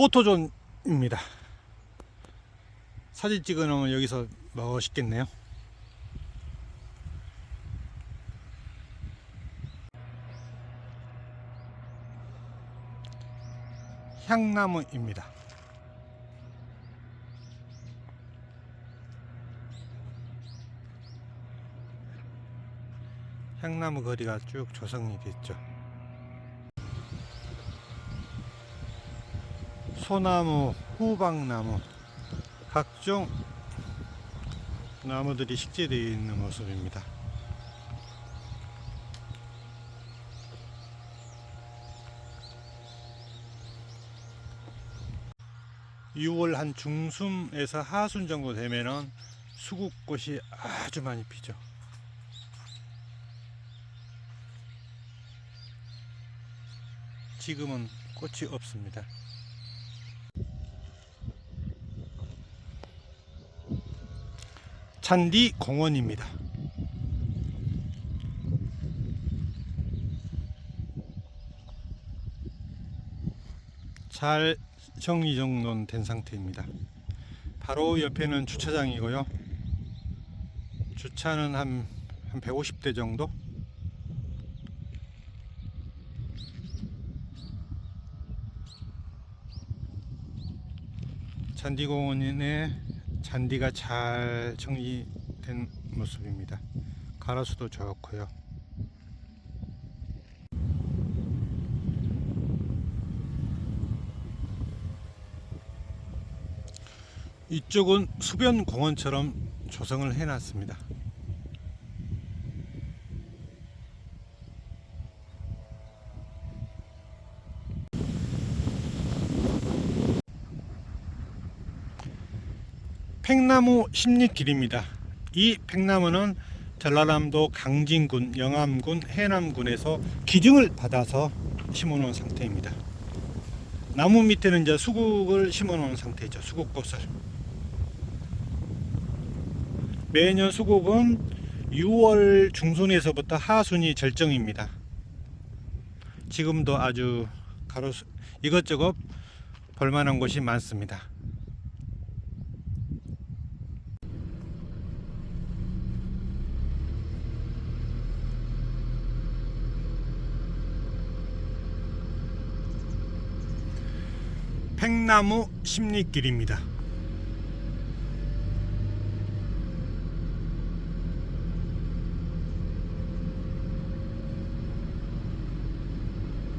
포토존입니다. 사진 찍어 놓으면 여기서 멋있겠네요. 향나무입니다. 향나무 거리가 쭉 조성이 됐죠. 소나무, 후박나무, 각종 나무들이 식재되어 있는 모습입니다. 유월한 중순에서 하순 정도 되면은 수국꽃이 아주 많이 피죠. 지금은 꽃이 없습니다. 잔디 공원입니다. 잘 정리 정돈 된 상태입니다. 바로 옆에는 주차장이고요. 주차는 한, 한 150대 정도? 잔디공원에 잔디가 잘 정리된 모습입니다. 가로수도 좋고요. 이쪽은 수변 공원처럼 조성을 해놨습니다. 팽나무 십리길입니다. 이 팽나무는 전라남도 강진군, 영암군, 해남군에서 기증을 받아서 심어놓은 상태입니다. 나무 밑에는 이제 수국을 심어놓은 상태죠. 수국꽃을. 매년 수국은 6월 중순에서부터 하순이 절정입니다. 지금도 아주 가로수 이것저것 볼만한 곳이 많습니다. 팽나무 십리길입니다.